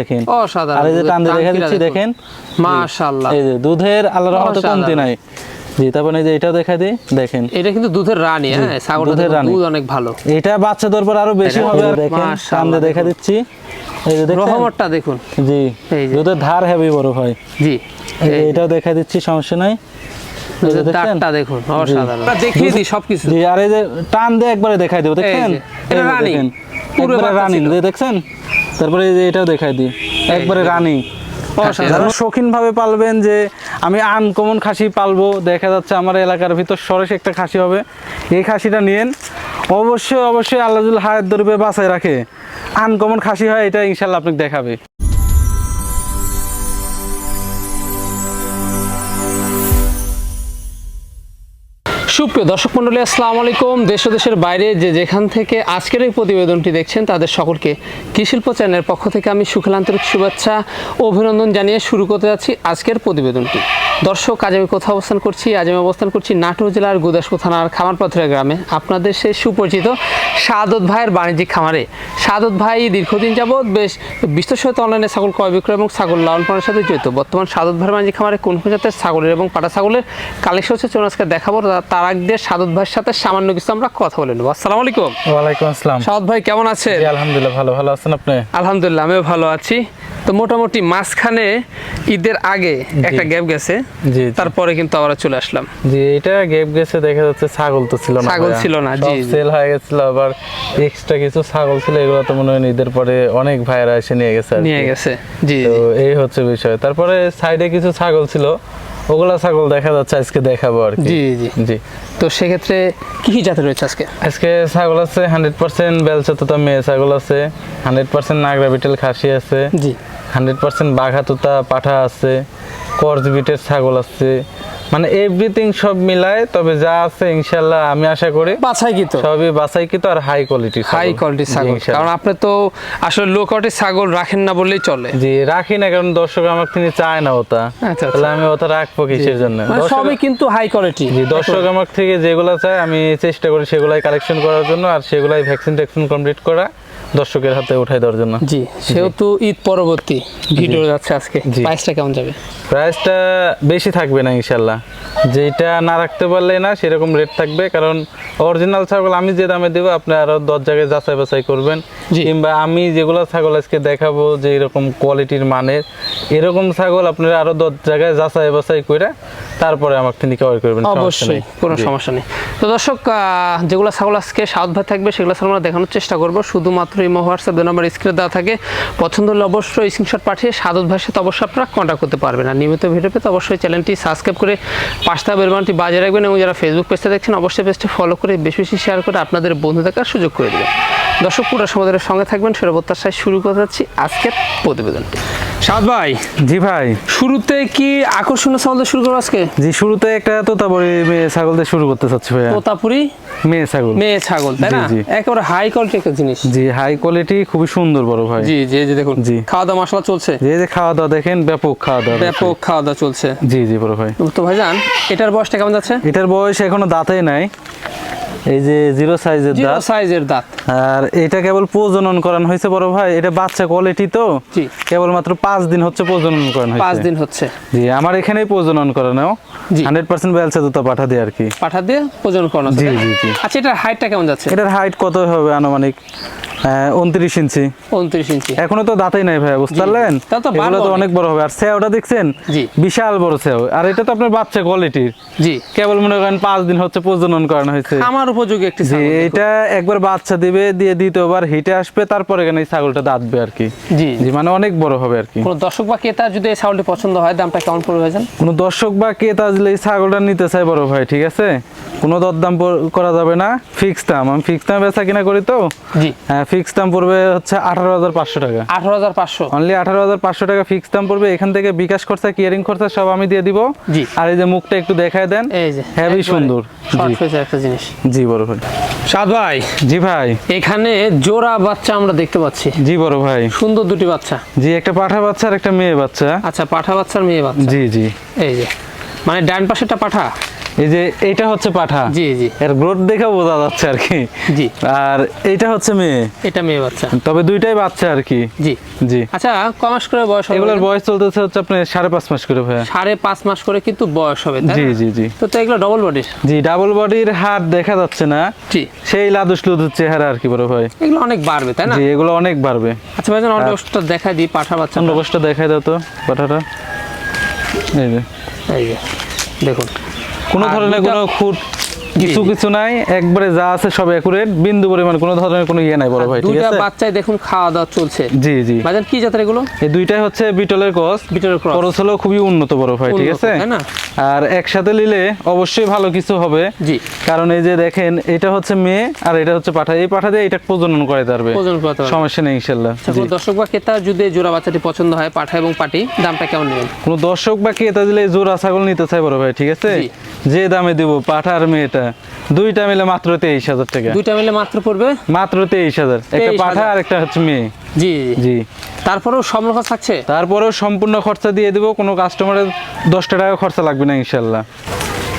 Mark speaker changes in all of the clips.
Speaker 1: দেখেন। আর এই যে টান দিয়ে দেখা দিচ্ছি দেখেন।
Speaker 2: মাশাআল্লাহ।
Speaker 1: এই যে দুধের আল্লাহর রহমতে কমতি নাই। জি তারপরে এই যে এটাও দেখা দিই দেখেন।
Speaker 2: এটা কিন্তু দুধের রানী হ্যাঁ
Speaker 1: রানী।
Speaker 2: দুধ অনেক ভালো।
Speaker 1: এটা বাচ্চা দেওয়ার পর আরও বেশি হবে
Speaker 2: দেখেন
Speaker 1: সামনে দেখা দিচ্ছি। এই যে দেখেন
Speaker 2: রহমতটা দেখুন।
Speaker 1: জি দুধের ধার হেভি বড় ভাই
Speaker 2: জি
Speaker 1: এটাও দেখা দিচ্ছি সমস্যা নাই?
Speaker 2: দাঁতটা দেখুন অসাধারণ। দেখিয়ে দিই সবকিছু।
Speaker 1: জি আর এই যে টান দিয়ে একবারে দেখাই দেবো দেখছেন?
Speaker 2: এটা রানী।
Speaker 1: দেখেন,
Speaker 2: পুরো
Speaker 1: রানী দেখছেন? তারপরে এটাও দেখাই দিই। একবারে। রানী। শৌখিন ভাবে পালবেন যে আমি আনকমন খাসি পালবো দেখা যাচ্ছে আমার এলাকার ভিতর সরেস একটা খাসি হবে। এই খাসিটা নিয়েন। অবশ্যই অবশ্যই আল্লাহ হায়াত দরবে বাঁচায় রাখে। আনকমন খাসি হয় এটা ইনশাল্লাহ আপনাকে দেখাবে।
Speaker 2: সুপ্রিয় দর্শক মন্ডলী আসসালামু আলাইকুম। দেশ দেশের বাইরে যে যেখান থেকে আজকের এই প্রতিবেদনটি দেখছেন, তাদের সকলকে কৃষিল্প চ্যানেলের পক্ষ থেকে আমি সুখেল আন্তরিক শুভেচ্ছা, অভিনন্দন জানিয়ে শুরু করতে যাচ্ছি আজকের প্রতিবেদনটি। দর্শক, আজ আমি কোথাও অবস্থান করছি? আজ আমি অবস্থান করছি নাটোর জেলার গুদাসপুর থানার খামারপাথুরা গ্রামে। আপনাদের সেই সুপরিচিত সাদত ভাইয়ের বাণিজ্যিক খামারে। সাদত ভাই দীর্ঘদিন যাবৎ বেশ বিস্তর সহিত অনলাইনে ছাগল ক্রয়, বিক্রয় এবং ছাগল লালন পালনের সাথে জড়িত। বর্তমান সাদত ভাইয়ের বাণিজ্যিক খামারে কোন কোন জাতের ছাগলের এবং পাটা ছাগলের কালেকশন হচ্ছে চলুন আজকে দেখাবো। তার দিয়ে সাদত ভাইয়ের সাথে সামান্য কিছু আমরা কথা বলে নেব। আসসালামু আলাইকুম।
Speaker 1: ওয়ালাইকুম আসসালাম।
Speaker 2: সাদত ভাই কেমন আছে
Speaker 1: জি, আলহামদুলিল্লাহ ভালো। ভালো আছেন আপনি?
Speaker 2: আলহামদুলিল্লাহ আমিও ভালো আছি। তো মোটামুটি মাঝখানে ঈদের আগে একটা গ্যাপ গেছে।
Speaker 1: জি।
Speaker 2: তারপরে কিন্তু আবার চলে আসলাম।
Speaker 1: জি এটা গেপ গেছে দেখা যাচ্ছে ছাগল তো ছিল না
Speaker 2: ছাগল ছিল না, জি।
Speaker 1: সেল হয়ে গেছিল আবার এক্সট্রা কিছু ছাগল ছিল এগুলো তো মনে হয় ঈদের পরে অনেক ভাইয়েরা এসে নিয়ে গেছে
Speaker 2: নিয়ে গেছে। জি
Speaker 1: তো
Speaker 2: জি।
Speaker 1: এই হচ্ছে বিষয়। তারপরে সাইডে কিছু ছাগল ছিল। ওগুলা ছাগল দেখা যাচ্ছে আজকে দেখাবো আর
Speaker 2: জি জি
Speaker 1: জি।
Speaker 2: তো সেক্ষেত্রে কি কি জাতের রয়েছে আজকে?
Speaker 1: আজকে ছাগল আছে হান্ড্রেড পার্সেন্ট বেলচাতুতা মেয়ে ছাগল আছে হান্ড্রেড পার্সেন্ট নাগরা বিটেল খাসি আছে।
Speaker 2: জি।
Speaker 1: হান্ড্রেড পার্সেন্ট বাঘাতুতা পাঠা আছে কর্জ বিটের ছাগল আছে মানে এভরিথিং সব মিলায় তবে যা আছে ইনশাল্লাহ আমি আশা করি
Speaker 2: বাছাই কি তো
Speaker 1: সবই বাছাইকৃত আর হাই কোয়ালিটি
Speaker 2: হাই কোয়ালিটির ছাগল। কারণ আপনি তো আসলে লো কোয়ালিটির ছাগল রাখেন না বললেই চলে।
Speaker 1: জি রাখি না কারণ দর্শক আমার তিনি চায় না ওটা।
Speaker 2: আচ্ছা,
Speaker 1: তাহলে আমি ওটা রাখব কিসের জন্য?
Speaker 2: মানে সবই কিন্তু হাই কোয়ালিটি
Speaker 1: জি দর্শক আমার থেকে যেগুলো চায় আমি চেষ্টা করি সেগুলাই কালেকশন করার জন্য আর সেগুলাই ভ্যাকসিন ট্যাকসিন কমপ্লিট করা। দর্শকের হাতে উঠাই দেওয়ার জন্য।
Speaker 2: জি সেহেতু ঈদ পরবর্তী ভিডিও যাচ্ছে আজকে। প্রাইসটা কেমন যাবে?
Speaker 1: প্রাইসটা বেশি থাকবে না ইনশাল্লাহ যেটা না রাখতে পারলে না সেরকম রেট থাকবে। কারণ অরিজিনাল ছাগল আমি যে দামে দেবো আপনি আরও দশ জায়গায় যাচাই বাছাই করবেন। কিংবা আমি যেগুলো ছাগল আজকে দেখাবো যে এরকম কোয়ালিটির মানের এরকম ছাগল আপনারা আরও দশ জায়গায় যাচাই বাছাই করে তারপরে আমার তিনি কভার করবেন।
Speaker 2: অবশ্যই। কোনো সমস্যা নেই। তো দর্শক যেগুলো ছাগল আজকে সাত ভাই থাকবে সেগুলো ছাগল আমরা দেখানোর চেষ্টা করব। শুধুমাত্র এই হোয়াটসঅ্যাপ দু নম্বর স্ক্রিনে দেওয়া থাকে। পছন্দ হলে অবশ্যই স্ক্রিনশট পাঠিয়ে সাদত ভাষাতে অবশ্যই আপনারা কন্ট্যাক্ট করতে পারবেন। আর নিয়মিত ভিডিও পেতে অবশ্যই চ্যানেলটি সাবস্ক্রাইব করে পাঁচটা বেলবানটি বাজে রাখবেন এবং যারা ফেসবুক পেজটা দেখছেন, অবশ্যই পেজটি ফলো করে বেশি বেশি শেয়ার করে আপনাদের বন্ধু দেখার সুযোগ করে দেবেন। দর্শক, পুরো সমাজের সঙ্গে থাকবেন সেটা প্রত্যাশায় শুরু করে যাচ্ছি আজকের প্রতিবেদনটি। সাদ ভাই
Speaker 1: জি ভাই।
Speaker 2: শুরুতে কি আকর্ষণীয় ছাগল শুরু করব আজকে?
Speaker 1: জি শুরুতে একটা তোতাবড়ি মেয়ে ছাগল দিয়ে শুরু করতে চাচ্ছি ভাইয়া।
Speaker 2: তোতাপুরি?
Speaker 1: মেয়ে ছাগল।
Speaker 2: মেয়ে ছাগল তাই না?
Speaker 1: জি।
Speaker 2: একেবারে হাই কোয়ালিটি একটা জিনিস।
Speaker 1: জি হাই কোয়ালিটি খুবই সুন্দর বড় ভাই।
Speaker 2: জি জি জি দেখুন
Speaker 1: জি।
Speaker 2: খাওয়া দাওয়া মশলা চলছে।
Speaker 1: যে যে খাওয়া দাওয়া দেখেন ব্যাপক খাওয়া দাওয়া
Speaker 2: ব্যাপক খাওয়া দাওয়া চলছে।
Speaker 1: জি জি বড় ভাই।
Speaker 2: তো ভাইজান এটার বয়সটা কেমন যাচ্ছে?
Speaker 1: এটার বয়স এখনও দাঁতেই নাই। এই যে জিরো সাইজের
Speaker 2: জিরো
Speaker 1: দাঁত।
Speaker 2: সাইজের দাঁত।
Speaker 1: আর এটা কেবল প্রজনন করানো হয়েছে বড় ভাই এটা বাচ্চা কোয়ালিটি তো।
Speaker 2: জি।
Speaker 1: কেবল মাত্র 5 দিন হচ্ছে প্রজনন করানো
Speaker 2: পাঁচ
Speaker 1: হয়েছে
Speaker 2: দিন হচ্ছে।
Speaker 1: জি আমার এখানেই প্রজনন করানো
Speaker 2: জি।
Speaker 1: হান্ড্রেড পার্সেন্ট বেলচা দুটো পাঠা দিয়ে আর কি।
Speaker 2: পাঠা দিয়ে প্রজনন করানো
Speaker 1: জি? জি, জি।
Speaker 2: আচ্ছা এটার হাইটটা কেমন যাচ্ছে?
Speaker 1: এটার হাইট কত হবে আনুমানিক? উনত্রিশ ইঞ্চি।
Speaker 2: উনত্রিশ ইঞ্চি।
Speaker 1: এখনও তো দাঁতেই নাই ভাই বুঝতে পারলেন? এগুলো তো
Speaker 2: অনেক।
Speaker 1: অনেক বড় হবে। আর সেওটা দেখছেন? বিশাল বড় সেও। আর এটা তো আপনার বাচ্চা কোয়ালিটির
Speaker 2: জি।
Speaker 1: কেবল মনে করেন পাঁচ দিন হচ্ছে প্রজনন করানো হয়েছে।
Speaker 2: আমার উপযোগী একটি
Speaker 1: জি এটা একবার বাচ্চা দিবে দিয়ে দ্বিতীয়বার হিটে আসবে তারপরে এখানে ছাগলটা দাঁতবে আর কি।
Speaker 2: জি।
Speaker 1: জি মানে অনেক বড় হবে আর কি।
Speaker 2: কোনো দর্শক বা ক্রেতা যদি এই ছাগলটি পছন্দ হয় দামটা কেমন পড়বে ভাইজান?
Speaker 1: কোনো দর্শক বা কে তাজলে এই ছাগলটা নিতে চাই বড় ভাই ঠিক আছে? কোনো দরদাম করা যাবে না। ফিক্স দাম। আমি ফিক্স দামে বেচা কিনা করি তো?
Speaker 2: জি।
Speaker 1: হ্যাঁ ফিক্স দাম পড়বে হচ্ছে আঠারো হাজার পাঁচশো টাকা।
Speaker 2: আঠারো হাজার পাঁচশো।
Speaker 1: অনলি আঠারো হাজার পাঁচশো টাকা ফিক্স দাম পড়বে। এখান থেকে বিকাশ খরচা কিয়ারিং খরচা সব আমি দিয়ে দিব।
Speaker 2: জি।
Speaker 1: আর এই যে মুখটা একটু দেখায় দেন
Speaker 2: এই যে
Speaker 1: হেভি সুন্দর। জি।
Speaker 2: ফেসের একটা জিনিস।
Speaker 1: জি বড় ভাই।
Speaker 2: সাদ ভাই।
Speaker 1: জি ভাই।
Speaker 2: এখানে জোড়া বাচ্চা আমরা দেখতে পাচ্ছি।
Speaker 1: জি বড় ভাই।
Speaker 2: সুন্দর দুটি বাচ্চা।
Speaker 1: জি একটা পাঠা বাচ্চা আর একটা মেয়ে বাচ্চা।
Speaker 2: আচ্ছা পাঠা বাচ্চার মেয়ে বাচ্চা।
Speaker 1: জি জি।
Speaker 2: এই যে মানে ডান পাশেরটা পাঠা।
Speaker 1: এই যে এইটা হচ্ছে পাঠা।
Speaker 2: জি জি।
Speaker 1: এর গ্রোথ দেখে বোঝা যাচ্ছে আর কি।
Speaker 2: জি।
Speaker 1: আর এইটা হচ্ছে মেয়ে।
Speaker 2: এটা মেয়ে বাচ্চা।
Speaker 1: তবে দুইটাই বাচ্চা আর কি।
Speaker 2: জি।
Speaker 1: জি।
Speaker 2: আচ্ছা কমাস করে বয়স হবে
Speaker 1: এগুলোর বয়স চলতেছে হচ্ছে আপনার সাড়ে পাঁচ মাস করে ভাইয়া।
Speaker 2: সাড়ে পাঁচ মাস করে কিন্তু বয়স হবে
Speaker 1: জি জি জি।
Speaker 2: তো তো এগুলো ডবল বডির
Speaker 1: জি ডাবল বডির হাত দেখা যাচ্ছে না।
Speaker 2: জি।
Speaker 1: সেই লাদুস লুদুর চেহারা আর কি বড় ভাই।
Speaker 2: এগুলো অনেক বাড়বে তাই না?
Speaker 1: জি এগুলো অনেক বাড়বে।
Speaker 2: আচ্ছা ভাইজান অন্ডকোষটা দেখা দিই পাঠা বাচ্চা।
Speaker 1: চন্দ্র কষ্ট দেখাই দাও তো পাঠাটা। এই যে।
Speaker 2: এই যে দেখুন।
Speaker 1: কোনো ধরনের কোনো খুঁট কিছু কিছু নাই একবারে যা আছে সব একুরেট বিন্দু পরিমাণ কোনো ধরনের কোনো ইয়ে নাই বড় ভাই ঠিক
Speaker 2: দুইটা
Speaker 1: আছে?
Speaker 2: বাচ্চাই দেখুন খাওয়া দাওয়া চলছে।
Speaker 1: জি জি।
Speaker 2: ভাইজান কি জাতের এগুলো?
Speaker 1: এই দুইটাই হচ্ছে বিটলের কস
Speaker 2: বিটলের ক্রস।
Speaker 1: খরচ হলেও খুবই উন্নত বড় ভাই ঠিক আছে?
Speaker 2: তাই না?
Speaker 1: আর একসাথে নিলে অবশ্যই ভালো কিছু হবে।
Speaker 2: জি।
Speaker 1: কারণ এই যে দেখেন এটা হচ্ছে মেয়ে আর এটা হচ্ছে পাঠা। এই পাঠা দিয়ে এটা প্রজনন করে পারবে।
Speaker 2: ওজন করতে পারবে।
Speaker 1: সমস্যা নেই ইনশাল্লাহ।
Speaker 2: আচ্ছা,
Speaker 1: জি।
Speaker 2: দর্শক বা ক্রেতা যদি জোড়া বাচ্চাটি পছন্দ হয় পাঠা এবং পাটি দামটা কেমন নেবেন?
Speaker 1: কোনো দর্শক বা ক্রেতা দিলে জোড়া ছাগল নিতে চাই বড় ভাই ঠিক আছে?
Speaker 2: জি।
Speaker 1: যে দামে দিব পাঠা আর মেয়েটা দুইটা মিলে মাত্র তেইশ হাজার টাকা।
Speaker 2: দুইটা মিলে মাত্র পড়বে?
Speaker 1: মাত্র তেইশ হাজার। একটা পাঠা আর একটা হচ্ছে মেয়ে।
Speaker 2: জি। জি। তারপরেও সম্মুখ থাকছে?
Speaker 1: তারপরেও সম্পূর্ণ খরচা দিয়ে দেবো কোনো কাস্টমারের দশটা টাকা খরচা লাগবে না ইনশাল্লাহ।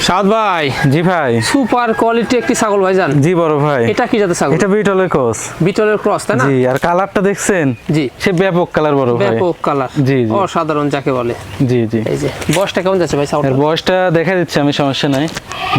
Speaker 2: সাদ ভাই।
Speaker 1: জি ভাই।
Speaker 2: সুপার কোয়ালিটি একটি ছাগল ভাইজান।
Speaker 1: জি বড় ভাই।
Speaker 2: এটা কি জাতের ছাগল?
Speaker 1: এটা বিটলের কোস
Speaker 2: বিটলের ক্রস তাই না?
Speaker 1: জি আর কালারটা দেখছেন?
Speaker 2: জি।
Speaker 1: সে ব্যাপক কালার বড় ভাই।
Speaker 2: ব্যাপক কালার
Speaker 1: জি, জি।
Speaker 2: অসাধারণ যাকে বলে।
Speaker 1: জি জি।
Speaker 2: এই যে বয়সটা কেমন যাচ্ছে ভাই ছাগল
Speaker 1: বয়সটা দেখা দিচ্ছি আমি সমস্যা নাই।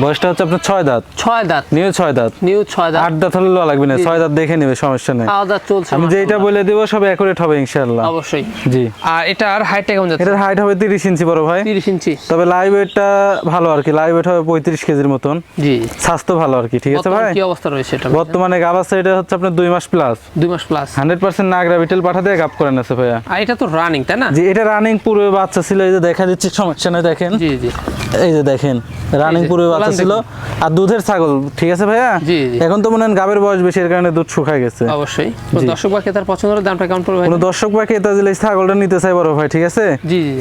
Speaker 1: বয়সটা হচ্ছে আপনার ছয় দাঁত।
Speaker 2: ছয় দাঁত।
Speaker 1: নিউ ছয় দাঁত।
Speaker 2: নিউ ছয় দাঁত।
Speaker 1: আট দাঁত হলে লাগবে না ছয় দাঁত দেখে নেবে সমস্যা নেই।
Speaker 2: খাওয়া দাওয়া চলছে
Speaker 1: আমি যেটা বলে দিব সব অ্যাকুরেট হবে ইনশাআল্লাহ।
Speaker 2: অবশ্যই।
Speaker 1: জি।
Speaker 2: আর এটার হাইটটা কেমন যাচ্ছে?
Speaker 1: এটার হাইট হবে তিরিশ ইঞ্চি বড় ভাই।
Speaker 2: তিরিশ ইঞ্চি।
Speaker 1: তবে লাইভ ওয়েটটা ভালো আর কি। লাইভ ওয়েট হবে পঁয়ত্রিশ কেজির মতন।
Speaker 2: জি।
Speaker 1: স্বাস্থ্য ভালো আর কি ঠিক আছে ভাই?
Speaker 2: কি অবস্থা রয়েছে এটা
Speaker 1: বর্তমানে গাব আছে এটা হচ্ছে আপনার দুই মাস প্লাস
Speaker 2: দুই মাস plus
Speaker 1: hundred percent Nagra Beetal পাঠা দিয়ে করেন আছে ভাইয়া।
Speaker 2: আর এটা তো রানিং তাই না?
Speaker 1: জি এটা রানিং পূর্বে বাচ্চা ছিল এই যে দেখা দিচ্ছে সমস্যা নেই দেখেন।
Speaker 2: জি জি।
Speaker 1: এই যে দেখেন রানিং পূর্বে বাচ্চা ছিল। আর দুধের ছাগল ঠিক আছে ভাইয়া। এখন তো মনে হয় গাবের বয়স বেশি এর কারণে দুধ শুকায় গেছে।
Speaker 2: অবশ্যই। দর্শক বা ক্রেতার পছন্দ হলে দামটা কেমন পড়বে
Speaker 1: কোনো দর্শক বা ক্রেতা দিলে এই ছাগলটা নিতে চাই বড় ভাই ঠিক আছে?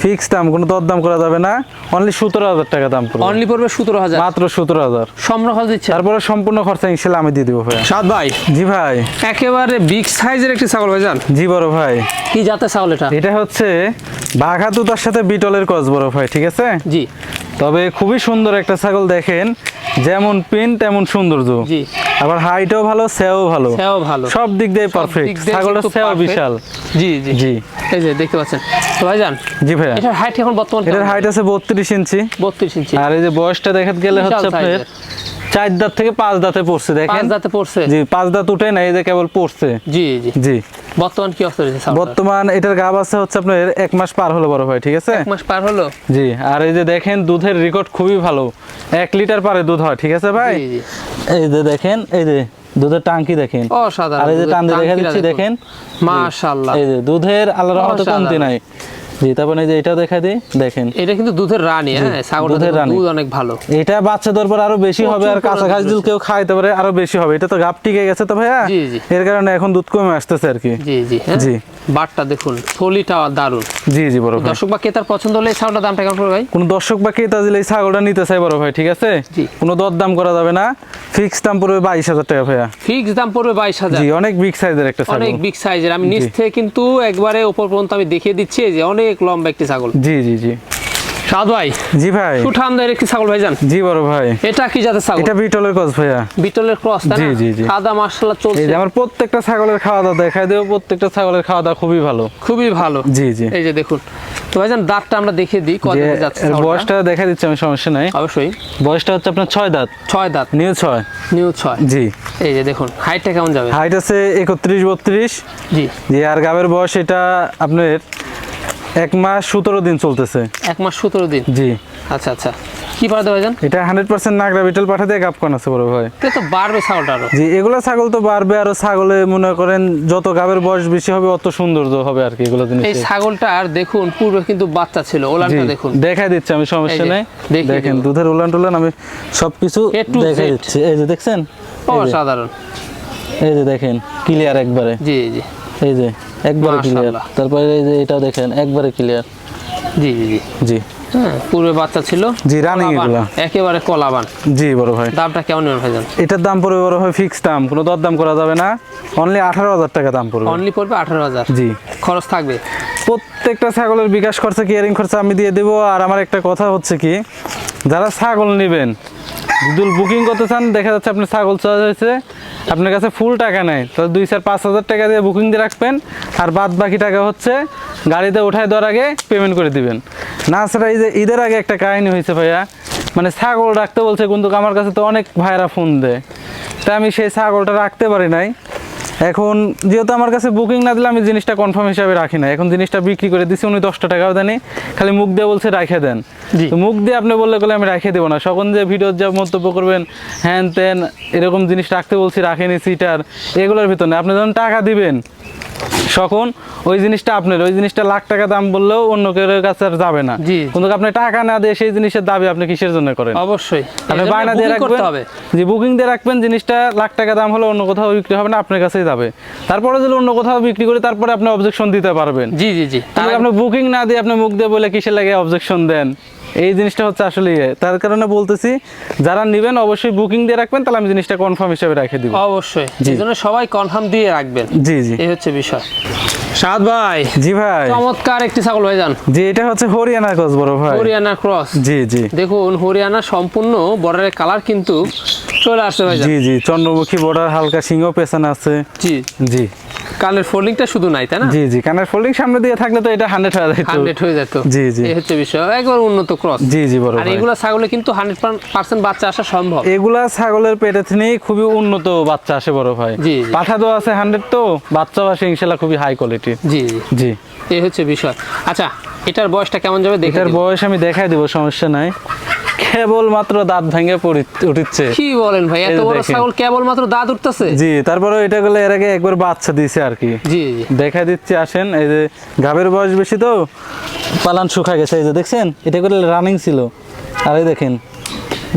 Speaker 1: ফিক্স দাম কোনো দরদাম করা যাবে না। অনলি সতেরো হাজার টাকা দাম পড়বে
Speaker 2: অনলি পড়বে সতেরো হাজার।
Speaker 1: মাত্র সতেরো হাজার।
Speaker 2: সম্রহল দিচ্ছে।
Speaker 1: তারপরে সম্পূর্ণ খরচা ইনশাল্লাহ আমি দিয়ে দেবো ভাইয়া।
Speaker 2: সাদ ভাই।
Speaker 1: জি ভাই।
Speaker 2: একেবারে বিগ সাইজের একটি ছাগল ভাই জান
Speaker 1: জি বড় ভাই।
Speaker 2: কি জাতের ছাগল এটা?
Speaker 1: এটা হচ্ছে বাঘা তুতার সাথে বিটলের কস বড় ভাই ঠিক আছে?
Speaker 2: জি।
Speaker 1: তবে খুবই সুন্দর একটা ছাগল দেখেন যেমন পিন তেমন সৌন্দর্য।
Speaker 2: জি।
Speaker 1: আবার হাইটও ভালো সেও ভালো।
Speaker 2: সেও ভালো।
Speaker 1: সব দিক দিয়ে পারফেক্ট ছাগলটা সেও বিশাল।
Speaker 2: জি জি।
Speaker 1: জি।
Speaker 2: এই যে দেখতে পাচ্ছেন। তো ভাই জান
Speaker 1: জি ভাইয়া।
Speaker 2: এটার হাইট এখন বর্তমান
Speaker 1: এটার হাইট আছে বত্রিশ ইঞ্চি।
Speaker 2: বত্রিশ ইঞ্চি।
Speaker 1: আর এই যে বয়সটা দেখাতে গেলে হচ্ছে আপনার চার দাঁত থেকে পাঁচ দাঁতে পড়ছে দেখেন।
Speaker 2: পাঁচ দাঁতে পড়ছে।
Speaker 1: জি পাঁচ দাঁত উঠে না এই যে কেবল পড়ছে।
Speaker 2: জি জি।
Speaker 1: জি।
Speaker 2: বর্তমান কি অবস্থা রয়েছে
Speaker 1: বর্তমান এটার গাব আছে হচ্ছে আপনার এক মাস পার হলো বড় ভাই ঠিক আছে?
Speaker 2: এক মাস পার হলো?
Speaker 1: জি আর এই যে দেখেন দুধের রেকর্ড খুবই ভালো। এক লিটার পারে দুধ হয় ঠিক আছে ভাই? এই যে দেখেন এই যে দুধের টাঙ্কি দেখেন।
Speaker 2: অসাধারণ
Speaker 1: আর এই যে টান দেখা দিচ্ছি দেখেন।
Speaker 2: মাশাআল্লাহ।
Speaker 1: এই যে দুধের আল্লাহর রহমতে কমতি নাই। জি তারপরে এই যে এটাও দেখা দিই দেখেন।
Speaker 2: এটা কিন্তু দুধের রানী হ্যাঁ ছাগলটা
Speaker 1: দুধের রানী।
Speaker 2: দুধ অনেক ভালো।
Speaker 1: এটা বাচ্চা দেওয়ার আরও বেশি হবে আর কাঁচা ঘাস
Speaker 2: পরিমাণে
Speaker 1: কেউ খাইতে পারে আরও বেশি হবে। এটা তো গাপ টিকে গেছে তো ভাইয়া?
Speaker 2: জি, জি।
Speaker 1: এর কারণে এখন দুধ কমে আসতেছে আর কি।
Speaker 2: জি জি হ্যাঁ?
Speaker 1: জি।
Speaker 2: বাটটা দেখুন থলিটা দারুণ
Speaker 1: জি জি বড় ভাই।
Speaker 2: দর্শক বা ক্রেতার পছন্দ হলে এই ছাগলটার দামটা কেমন পড়বে ভাই?
Speaker 1: কোন দর্শক বা ক্রেতা দিলে এই ছাগলটা নিতে চাই বড় ভাই ঠিক আছে? কোনো দরদাম করা যাবে না। ফিক্স দাম পড়বে বাইশ হাজার টাকা ভাইয়া।
Speaker 2: ফিক্স দাম পড়বে
Speaker 1: জি অনেক বিগ সাইজের একটা ছাগল।
Speaker 2: অনেক বিগ সাইজের আমি নিচ থেকে কিন্তু একবারে উপর পর্যন্ত আমি দেখিয়ে দিচ্ছি যে অনেক লম্বা একটি ছাগল।
Speaker 1: জি জি জি।
Speaker 2: সাদ ভাই
Speaker 1: জি ভাই।
Speaker 2: সুঠামদের একটি ছাগল ভাইজান।
Speaker 1: জি বড় ভাই।
Speaker 2: এটা কি জাতের ছাগল?
Speaker 1: এটা বিটলের কস ভাইয়া।
Speaker 2: বিটলের ক্রস তাই
Speaker 1: জি, জি, জি।
Speaker 2: সাদা মার্শাল্লাহ চলছে
Speaker 1: যে আমার প্রত্যেকটা ছাগলের খাওয়া দাওয়া দেখাই দেবো প্রত্যেকটা ছাগলের খাওয়া দাওয়া খুবই ভালো।
Speaker 2: খুবই ভালো।
Speaker 1: জি জি।
Speaker 2: এই যে দেখুন। তো ভাইজান দাঁতটা আমরা দেখিয়ে দিই কত যাচ্ছে
Speaker 1: বয়সটা দেখা দিচ্ছে আমি সমস্যা নাই।
Speaker 2: অবশ্যই।
Speaker 1: বয়সটা হচ্ছে আপনার ছয় দাঁত।
Speaker 2: ছয় দাঁত।
Speaker 1: নিউ ছয়।
Speaker 2: নিউ ছয়।
Speaker 1: জি।
Speaker 2: এই যে দেখুন হাইটটা কেমন যাবে?
Speaker 1: হাইট আছে একত্রিশ বত্রিশ।
Speaker 2: জি।
Speaker 1: জি আর গাবের বয়স এটা আপনার এক মাস সতেরো দিন চলতেছে।
Speaker 2: এক মাস সতেরো দিন?
Speaker 1: জি।
Speaker 2: আচ্ছা আচ্ছা। কি পাঠাতে ভাইজান?
Speaker 1: এটা হান্ড্রেড পার্সেন্ট নাগরা বিটেল পাঠা দিয়ে গাপ করান আছে বড় ভাই।
Speaker 2: তো বাড়বে ছাগলটা আরও।
Speaker 1: জি এগুলো ছাগল তো বাড়বে আরও। ছাগলে মনে করেন যত গাবের বয়স বেশি হবে অত সৌন্দর্য হবে আর কি এগুলো জিনিস।
Speaker 2: এই ছাগলটার দেখুন পূর্বে কিন্তু বাচ্চা ছিল ওলানটা দেখুন।
Speaker 1: দেখাই দিচ্ছি আমি সমস্যা নেই। দেখেন দুধের ওলান টুলান আমি সবকিছু দেখাই। দিচ্ছি। এই যে দেখছেন?
Speaker 2: অসাধারণ।
Speaker 1: এই যে দেখেন ক্লিয়ার একবারে।
Speaker 2: জি জি।
Speaker 1: এই যে একবারে ক্লিয়ার তারপরে এই যে এটাও দেখেন একবারে ক্লিয়ার
Speaker 2: জি জি জি। হ্যাঁ পূর্বে বাচ্চা ছিল।
Speaker 1: জি রানিং এগুলা।
Speaker 2: একেবারে কলাবান।
Speaker 1: জি বড় ভাই।
Speaker 2: দামটা কেমন নেবেন ভাইজান?
Speaker 1: এটার দাম পড়বে বড় ভাই ফিক্স দাম কোনো দরদাম করা যাবে না। অনলি আঠারো হাজার টাকা দাম পড়বে।
Speaker 2: অনলি পড়বে আঠারো হাজার?
Speaker 1: জি।
Speaker 2: খরচ থাকবে?
Speaker 1: প্রত্যেকটা ছাগলের বিকাশ খরচা কেয়ারিং খরচা আমি দিয়ে দেবো। আর আমার একটা কথা হচ্ছে কি যারা ছাগল নেবেন যদি বুকিং করতে চান, দেখা যাচ্ছে আপনার ছাগল চয়েস হয়েছে আপনার কাছে ফুল টাকা নেই। তো দুই চার পাঁচ হাজার টাকা দিয়ে বুকিং দিয়ে রাখবেন, আর বাদ বাকি টাকা হচ্ছে গাড়িতে উঠায় দেওয়ার আগে পেমেন্ট করে দিবেন। না ছাড়া এই যে ঈদের আগে একটা কাহিনী হয়েছে ভাইয়া। মানে ছাগল রাখতে বলছে, কিন্তু আমার কাছে তো অনেক ভাইরা ফোন দেয়। তা আমি সেই ছাগলটা রাখতে পারি নাই। এখন যেহেতু আমার কাছে বুকিং না দিলে আমি জিনিসটা কনফার্ম হিসাবে রাখি না এখন জিনিসটা বিক্রি করে দিছি উনি দশটা টাকাও দেনি খালি মুখ দিয়ে বলছে রাখে দেন। তো মুখ দিয়ে আপনি বললে গেলে আমি রাখে দেবো না। সকল যে ভিডিওর যা মন্তব্য করবেন হ্যান ত্যান এরকম জিনিস রাখতে বলছি রাখেনি সিটার এগুলোর ভিতরে আপনি যখন টাকা দিবেন তখন ওই জিনিসটা আপনার ওই জিনিসটা লাখ টাকা দাম বললেও অন্য কেউ কাছে আর যাবে না।
Speaker 2: জি।
Speaker 1: কিন্তু আপনি টাকা না দিয়ে সেই জিনিসের দাবি আপনি কিসের জন্য করেন?
Speaker 2: অবশ্যই
Speaker 1: আপনি বায়না দিয়ে রাখবেন যে বুকিং দিয়ে রাখবেন জিনিসটা লাখ টাকা দাম হলে অন্য কোথাও বিক্রি হবে না আপনার কাছেই যাবে। তারপরে যদি অন্য কোথাও বিক্রি করে তারপরে আপনি অবজেকশন দিতে পারবেন।
Speaker 2: জি জি জি।
Speaker 1: তাহলে আপনি বুকিং না দিয়ে আপনি মুখ দিয়ে বলে কিসের লাগে অবজেকশন দেন? এই জিনিসটা হচ্ছে আসলে ইয়ে। তার কারণে বলতেছি যারা নেবেন অবশ্যই বুকিং দিয়ে রাখবেন তাহলে আমি জিনিসটা কনফার্ম হিসেবে রেখে দিব।
Speaker 2: অবশ্যই। এই জন্য সবাই কনফার্ম দিয়ে রাখবেন।
Speaker 1: জি জি।
Speaker 2: এই হচ্ছে বিষয়। সাদ ভাই।
Speaker 1: জি ভাই।
Speaker 2: চমৎকার একটি ছাগল ভাই যান
Speaker 1: জি এটা হচ্ছে হরিয়ানা ক্রস বড় ভাই।
Speaker 2: হরিয়ানা ক্রস
Speaker 1: জি জি।
Speaker 2: দেখুন হরিয়ানা সম্পূর্ণ বর্ডারের কালার কিন্তু চলে আসছে ভাই
Speaker 1: জি জি চন্দ্রমুখী বর্ডার হালকা সিংহ পেছনে আছে।
Speaker 2: জি।
Speaker 1: জি।
Speaker 2: কানের ফোল্ডিংটা শুধু নাই তাই না?
Speaker 1: জি জি কানের ফোল্ডিং সামনে দিয়ে থাকলে তো এটা হান্ড্রেড হয়ে যেত।
Speaker 2: হান্ড্রেড হয়ে যেত।
Speaker 1: জি, জি।
Speaker 2: এই হচ্ছে বিষয়। একবার উন্নত ক্রস
Speaker 1: জি জি বড়
Speaker 2: আর এগুলা ছাগলে কিন্তু হান্ড্রেড পার্সেন্ট বাচ্চা আসা সম্ভব।
Speaker 1: এগুলা ছাগলের পেটে থেকেই খুবই উন্নত বাচ্চা আসে বড় ভাই।
Speaker 2: জি।
Speaker 1: পাঠা তো আছে হান্ড্রেড তো বাচ্চা আসে ইনশাল্লাহ খুবই হাই কোয়ালিটি
Speaker 2: জি জি।
Speaker 1: জি।
Speaker 2: এই হচ্ছে বিষয়। আচ্ছা এটার বয়সটা কেমন যাবে দেখার
Speaker 1: বয়স আমি দেখাই দিব সমস্যা নাই। কেবল মাত্র দাঁত ভেঙে
Speaker 2: কি বলেন ভাই এত বড় ছাগল কেবল মাত্র দাঁত উঠতেছে?
Speaker 1: জি তারপরে এটা গুলো এর আগে একবার বাচ্চা দিয়েছে আর কি।
Speaker 2: জি
Speaker 1: দেখা দিচ্ছি আসেন এই যে গাবের বয়স বেশি তো পালান শুকা গেছে এই যে দেখছেন? এটা করে রানিং ছিল। আর এই দেখেন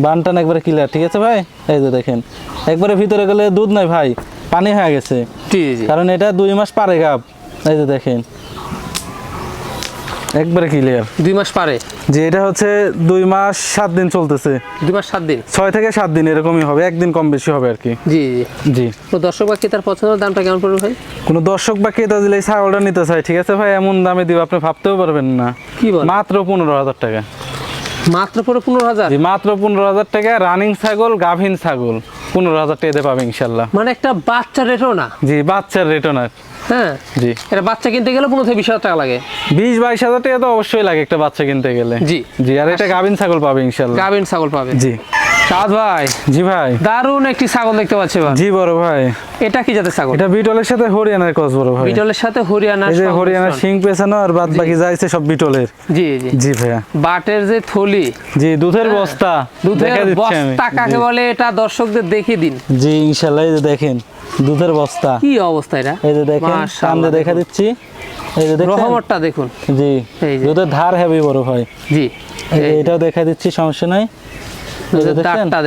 Speaker 1: বানটান একবারে ক্লিয়ার ঠিক আছে ভাই? এই যে দেখেন একবারে ভিতরে গেলে দুধ নাই ভাই পানি হয়ে গেছে। কারণ এটা দুই মাস পারে গাব। এই যে দেখেন একবারে ক্লিয়ার
Speaker 2: দুই মাস পারে।
Speaker 1: যে এটা হচ্ছে দুই মাস সাত দিন চলতেছে।
Speaker 2: দুই মাস সাত দিন।
Speaker 1: ছয় থেকে সাত দিন এরকমই হবে একদিন কম বেশি হবে আর কি।
Speaker 2: জি জি তো দর্শক বা তার পছন্দের দামটা কেমন পড়বে ভাই?
Speaker 1: কোনো দর্শক বা ক্রেতা দিলে ছাগলটা নিতে চাই ঠিক আছে ভাই এমন দামে দিব আপনি ভাবতেও পারবেন না।
Speaker 2: কি বল
Speaker 1: মাত্র পনেরো হাজার টাকা।
Speaker 2: মাত্র পরে পনেরো হাজার?
Speaker 1: জি মাত্র পনেরো হাজার টাকা রানিং ছাগল গাভিন ছাগল। পনেরো হাজার টাকা দিয়ে পাবে ইনশাল্লাহ।
Speaker 2: মানে একটা বাচ্চা রেটও না?
Speaker 1: জি বাচ্চার রেটনার
Speaker 2: হ্যাঁ?
Speaker 1: জি।
Speaker 2: এটা বাচ্চা কিনতে গেলে পনেরো থেকে বিশ হাজার টাকা লাগে।
Speaker 1: বিশ বাইশ হাজার টাকা তো অবশ্যই লাগে একটা বাচ্চা কিনতে গেলে।
Speaker 2: জি।
Speaker 1: জি আর এটা গাভিন ছাগল পাবে ইনশাল্লাহ।
Speaker 2: গাভিন ছাগল পাবে।
Speaker 1: জি।
Speaker 2: সাদ ভাই
Speaker 1: জি ভাই।
Speaker 2: দারুণ একটি ছাগল দেখতে পাচ্ছি ভাই
Speaker 1: জি বড় ভাই।
Speaker 2: এটা কি জাতের ছাগল?
Speaker 1: এটা বিটলের সাথে হরিয়ানার বড় ভাই।
Speaker 2: বিটলের সাথে হরিয়ানা
Speaker 1: এই যে হরিয়ানার সিং পেছানো আর বাদ বাকি যাইছে সব বিটলের।
Speaker 2: জি জি।
Speaker 1: জি ভাইয়া।
Speaker 2: বাটের যে থলি।
Speaker 1: জি দুধের বস্তা।
Speaker 2: দুধের
Speaker 1: দেখা দিচ্ছি আমি।
Speaker 2: বস্তা কাকে বলে এটা দর্শকদের দেখিয়ে দিন।
Speaker 1: জি ইনশাল্লাহ এই যে দেখেন দুধের বস্তা।
Speaker 2: কি অবস্থা এটা?
Speaker 1: এই যে দেখেন সামনে দেখা দিচ্ছি। এই যে দেখেন
Speaker 2: রহমতটা দেখুন।
Speaker 1: জি। দুধের ধার হেভি বড় ভাই।
Speaker 2: জি।
Speaker 1: এটাও দেখা দিচ্ছি সমস্যা নাই।
Speaker 2: দুধের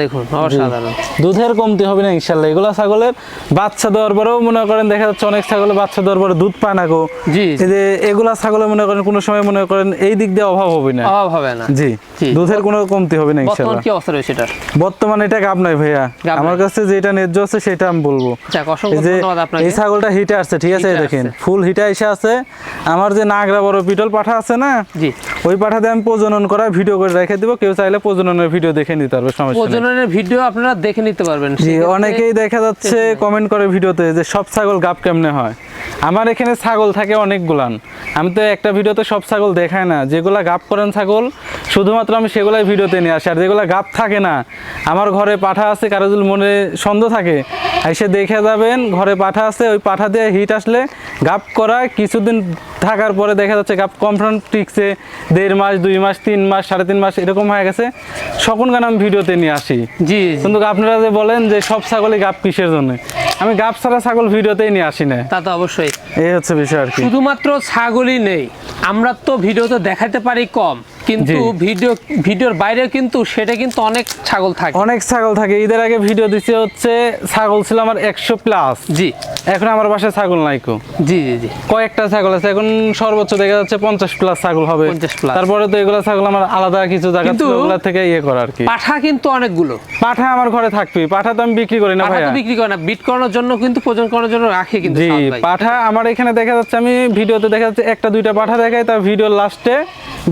Speaker 2: দেখুন অসাধারণ।
Speaker 1: দুধের কমতি হবে না ইনশাল্লাহ এগুলা ছাগলের বাচ্চা দেওয়ার পরেও মনে করেন দেখা যাচ্ছে অনেক বাচ্চা দেওয়ার পরে দুধ পায় না গো।
Speaker 2: জি।
Speaker 1: যে এগুলা ছাগলে মনে করেন কোনো সময় মনে করেন এই দিক দিয়ে অভাব হবে না।
Speaker 2: অভাব হবে না।
Speaker 1: জি। দুধের কোনো কমতি হবে না ইনশাল্লাহ
Speaker 2: কি অবস্থা রয়েছে এটা
Speaker 1: বর্তমানে এটা গাব নাই ভাইয়া। আমার কাছে যেটা ন্যায্য আছে সেটা আমি বলব। এই ছাগলটা হিটে আসছে ঠিক আছে দেখেন ফুল হিটে এসে আছে। আমার যে নাগরা বড় পিটল পাঠা আছে না
Speaker 2: জি।
Speaker 1: ওই পাঠাতে আমি প্রজনন করা ভিডিও করে রেখে দিব। কেউ চাইলে প্রজননের ভিডিও দেখে নিতে পারবে সমস্যা
Speaker 2: প্রজননের ভিডিও আপনারা দেখে নিতে পারবেন।
Speaker 1: জি অনেকেই দেখা যাচ্ছে কমেন্ট করে ভিডিওতে যে সব ছাগল গাব কেমনে হয়। আমার এখানে ছাগল থাকে অনেকগুলান আমি তো একটা ভিডিওতে সব ছাগল দেখাই না। যেগুলা গাব করেন ছাগল শুধুমাত্র আমি সেগুলাই ভিডিওতে নিয়ে আসি। আর যেগুলা গাব থাকে না আমার ঘরে পাঠা আছে কারও যদি মনে সন্দেহ থাকে এসে দেখে যাবেন ঘরে পাঠা আছে ওই পাঠা দিয়ে হিট আসলে গাপ করা কিছুদিন থাকার পরে দেখা যাচ্ছে গাপ কনফার্ম টিকছে দেড় মাস দুই মাস তিন মাস সাড়ে তিন মাস এরকম হয়ে গেছে। সকল গান আমি ভিডিওতে নিয়ে আসি।
Speaker 2: জি
Speaker 1: কিন্তু আপনারা যে বলেন যে সব ছাগলই গাপ কিসের জন্য? আমি গাপ ছাড়া ছাগল ভিডিওতেই নিয়ে আসি না।
Speaker 2: তা তো অবশ্যই।
Speaker 1: এই হচ্ছে বিষয় আর কি।
Speaker 2: শুধুমাত্র ছাগলই নেই। আমরা তো ভিডিওতে দেখাতে পারি কম। কিন্তু ভিডিও ভিডিওর বাইরে কিন্তু সেটা কিন্তু অনেক ছাগল থাকে।
Speaker 1: অনেক ছাগল থাকে। ঈদের আগে ভিডিও হচ্ছে ছাগল ছিল আমার একশো প্লাস।
Speaker 2: জি।
Speaker 1: এখন আমার বাসায় ছাগল নাইকো
Speaker 2: জি জি জি।
Speaker 1: কয়েকটা ছাগল আছে এখন সর্বোচ্চ দেখা যাচ্ছে পঞ্চাশ প্লাস ছাগল হবে।
Speaker 2: 50 plus।
Speaker 1: তারপরে তো এগুলো ছাগল আমার আলাদা কিছু জায়গা ওগুলা থেকে ইয়ে করা আর কি।
Speaker 2: পাঠা কিন্তু অনেকগুলো।
Speaker 1: পাঠা আমার ঘরে থাকবেই। পাঠা তো আমি বিক্রি করি না ভাইয়া।
Speaker 2: বিক্রি করে না। বিট করানোর জন্য কিন্তু প্রজন করানোর জন্য রাখি কিন্তু
Speaker 1: জি পাঠা আমার এখানে দেখা যাচ্ছে আমি ভিডিওতে দেখা যাচ্ছে একটা দুইটা পাঠা দেখাই তার ভিডিওর লাস্টে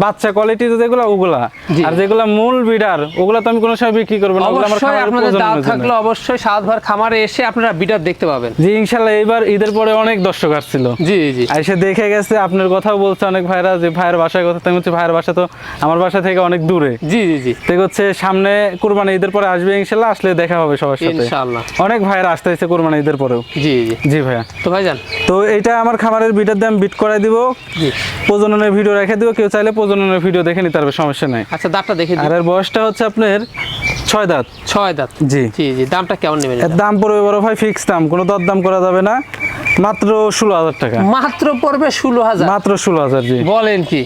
Speaker 1: বাচ্চা যেগুলো ওগুলা। আর যেগুলা মূল বিডার ওগুলা তো আমি কোনো সময় বিক্রি করব না
Speaker 2: অবশ্যই আপনাদের দাঁত থাকলে অবশ্যই সাত ভার খামারে এসে আপনারা বিটার দেখতে পাবেন।
Speaker 1: জি ইনশাল্লাহ এইবার ঈদের পরে অনেক দর্শক আসছিল।
Speaker 2: জি জি।
Speaker 1: এসে দেখে গেছে আপনার কথাও বলছে অনেক ভাইরা যে ভাইয়ের বাসায় কথা তুমি হচ্ছে ভাইয়ের বাসা তো আমার বাসা থেকে অনেক দূরে।
Speaker 2: জি জি জি।
Speaker 1: তো হচ্ছে সামনে কুরবানি ঈদের পরে আসবে ইনশাল্লাহ আসলে দেখা হবে সবার সাথে।
Speaker 2: ইনশাআল্লাহ
Speaker 1: অনেক ভাইয়েরা আসতে হচ্ছে কুরবানি ঈদের পরেও।
Speaker 2: জি জি।
Speaker 1: জি ভাইয়া।
Speaker 2: তো ভাইজান?
Speaker 1: তো এটা আমার খামারের বিটার দাম বিট করাই দিব। প্রজননের ভিডিও রেখে দিব কেউ চাইলে প্রজননের ভিডিও দেখে নিতে পারবে সমস্যা নাই।
Speaker 2: আচ্ছা দাঁতটা দেখে
Speaker 1: আর এর বয়সটা হচ্ছে আপনার ছয় দাঁত।
Speaker 2: ছয় দাঁত?
Speaker 1: জি।
Speaker 2: জি জি দামটা কেমন নেবেন
Speaker 1: এর দাম পড়বে বড় ভাই ফিক্স দাম কোনো দর দাম করা যাবে না। মাত্র ষোলো হাজার টাকা।
Speaker 2: মাত্র পড়বে ষোলো হাজার।
Speaker 1: মাত্র ষোলো হাজার জি।
Speaker 2: বলেন কি?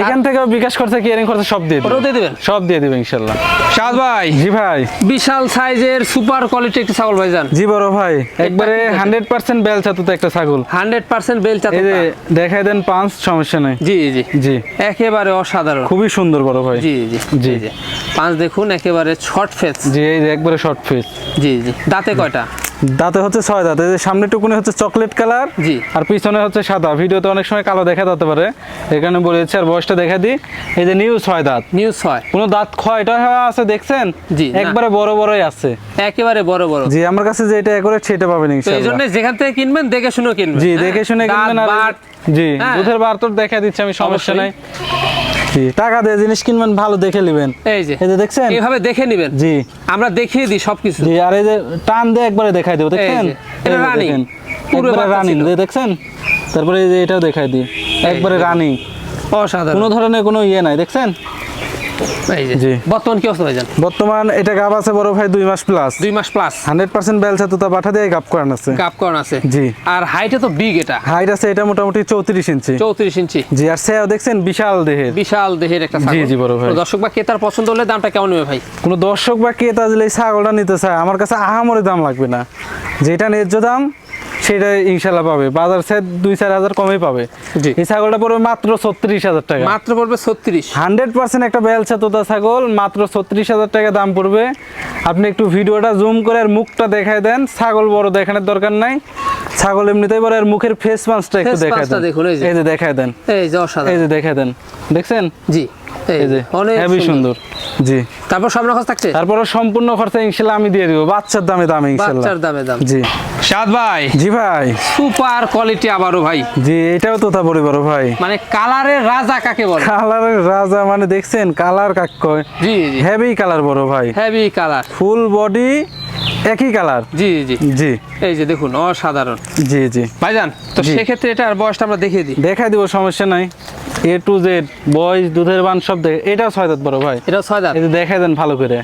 Speaker 1: এখান থেকে বিকাশ খরচা কিয়ারিং খরচা সব দিয়ে
Speaker 2: ওটাও
Speaker 1: দিবেন
Speaker 2: দিয়ে দেবেন
Speaker 1: সব দিয়ে দিবে ইনশাল্লাহ।
Speaker 2: সাদ ভাই।
Speaker 1: জি ভাই।
Speaker 2: বিশাল সাইজের সুপার কোয়ালিটি একটা ছাগল ভাইজান।
Speaker 1: জি বড় ভাই। একবারে? হান্ড্রেড পার্সেন্ট বেল চাতু একটা ছাগল।
Speaker 2: হান্ড্রেড পার্সেন্ট বেল চাতা
Speaker 1: এই যে দেখাই দেন পাঁচ সমস্যা নাই।
Speaker 2: জি জি।
Speaker 1: জি।
Speaker 2: একেবারে অসাধারণ।
Speaker 1: খুবই সুন্দর বড় ভাই।
Speaker 2: জি জি
Speaker 1: জি।
Speaker 2: জি পাঁচ দেখুন একেবারে শর্ট ফেস
Speaker 1: জি একবারে শর্ট ফেস
Speaker 2: জি জি। দাঁতে কয়টা?
Speaker 1: দাঁতে হচ্ছে ছয় দাঁত এই যে সামনে টুকুনি হচ্ছে চকলেট কালার
Speaker 2: জি।
Speaker 1: আর পিছনে হচ্ছে সাদা। ভিডিওতে অনেক সময় কালো দেখা যেতে পারে। এখানে বলেছে আর বয়সটা দেখা দিই। এই যে নিউ ছয় দাঁত।
Speaker 2: নিউজ ছয়।
Speaker 1: কোনো দাঁত ক্ষয়টা আছে দেখছেন?
Speaker 2: জি।
Speaker 1: একবারে বড় বড়ই আছে।
Speaker 2: একেবারে বড় বড়।
Speaker 1: জি আমার কাছে যেটা অ্যাকুরেট সেটা পাবেন
Speaker 2: তো এই জন্য যেখান থেকে কিনবেন দেখে শুনে কিনবেন।
Speaker 1: জি
Speaker 2: হ্যাঁ?
Speaker 1: দেখে শুনে কিনবেন আর জি
Speaker 2: হ্যাঁ।
Speaker 1: দুধের বার তো দেখা দিচ্ছে আমি সমস্যা নাই। জি। টাকা দিয়ে জিনিস কিনবেন ভালো দেখে নেবেন।
Speaker 2: এই যে
Speaker 1: এই যে দেখছেন?
Speaker 2: এইভাবে দেখে নিবেন?
Speaker 1: জি।
Speaker 2: আমরা দেখিয়ে দিই সবকিছু।
Speaker 1: জি আর এই যে টান দিয়ে একবারে দেখাই দেবো দেখছেন?
Speaker 2: এটা
Speaker 1: দেখেন।
Speaker 2: পুরো
Speaker 1: রানি
Speaker 2: রানিং
Speaker 1: দেখছেন? তারপরে এই যে এটাও দেখাই দিই একবারে
Speaker 2: রানি
Speaker 1: রানিং
Speaker 2: অসাধারণ।
Speaker 1: কোনো ধরনের কোনো ইয়ে নাই দেখছেন।
Speaker 2: বর্তমান কি অবস্থা ভাইজান?
Speaker 1: বর্তমান এটা গাব আছে বড় ভাই দুই মাস প্লাস
Speaker 2: দুই মাস প্লাস
Speaker 1: হান্ড্রেড পার্সেন্ট বেলসা তো পাঠা দিয়ে গাপ করান আছে।
Speaker 2: কাপ কর্ন আছে।
Speaker 1: জি।
Speaker 2: আর হাইটে তো বিগ এটা।
Speaker 1: হাইট আছে এটা মোটামুটি চৌত্রিশ ইঞ্চি।
Speaker 2: চৌত্রিশ ইঞ্চি।
Speaker 1: জি আর সেও দেখছেন বিশাল দেহের।
Speaker 2: বিশাল দেহের একটা ছাগল।
Speaker 1: জি, জি, বড় ভাই।
Speaker 2: দর্শক বা ক্রেতার পছন্দ হলে দামটা কেমন নেবে ভাই?
Speaker 1: কোনো দর্শক বা ক্রেতা যদি ছাগলটা নিতে চায় আমার কাছে আহামরি দাম লাগবে না। যেটা ন্যায্য দাম সেটা ইনশাল্লাহ পাবে। বাজার সে দুই চার হাজার কমই পাবে। এই ছাগলটা পড়বে মাত্র ছত্রিশ হাজার টাকা।
Speaker 2: মাত্র পড়বে ছত্রিশ।
Speaker 1: হান্ড্রেড পার্সেন্ট একটা বেলচা তোতা ছাগল মাত্র ছত্রিশ হাজার টাকা দাম পড়বে। আপনি একটু ভিডিওটা জুম করে আর মুখটা দেখায় দেন। ছাগল বড় দেখানোর দরকার নাই। ছাগল এমনিতেই বড় আর মুখের ফেস পাঁচটা একটু দেখায়
Speaker 2: punch
Speaker 1: দেন।
Speaker 2: দেখুন, এই যে।
Speaker 1: দেখায় দেন।
Speaker 2: এই যে
Speaker 1: এই যে দেখায় দেন। দেখছেন?
Speaker 2: জি।
Speaker 1: এই যে
Speaker 2: অনেক
Speaker 1: হেভি সুন্দর। জি।
Speaker 2: তারপর খরচ থাকছে?
Speaker 1: তারপরে সম্পূর্ণ খরচা ইনশাল্লাহ আমি দিয়ে দিব। বাচ্চার দামে দামে ইনশাল্লাহ।
Speaker 2: বাচ্চার দামে দাম।
Speaker 1: জি।
Speaker 2: সাদ ভাই।
Speaker 1: জি ভাই।
Speaker 2: সুপার কোয়ালিটি আবারও ভাই।
Speaker 1: জি এটাও তোতা পরিবার ভাই।
Speaker 2: মানে কালারের রাজা কাকে বলে?
Speaker 1: কালারের রাজা মানে দেখছেন কালার কাক কয়?
Speaker 2: জি জি
Speaker 1: হেভি কালার বড় ভাই।
Speaker 2: হেভি কালার
Speaker 1: ফুল বডি একই কালার
Speaker 2: জি জি
Speaker 1: জি।
Speaker 2: এই যে দেখুন অসাধারণ।
Speaker 1: জি জি।
Speaker 2: ভাইজান তো সেক্ষেত্রে এটার বয়সটা আমরা দেখিয়ে দিই।
Speaker 1: দেখাই দিব সমস্যা নাই। এ টু জেড বয়স দুধের বান সব দেখে। এটাও ছয় দাঁত বড় ভাই।
Speaker 2: এটা ছয় দাঁত।
Speaker 1: দেখাই দেন ভালো করে।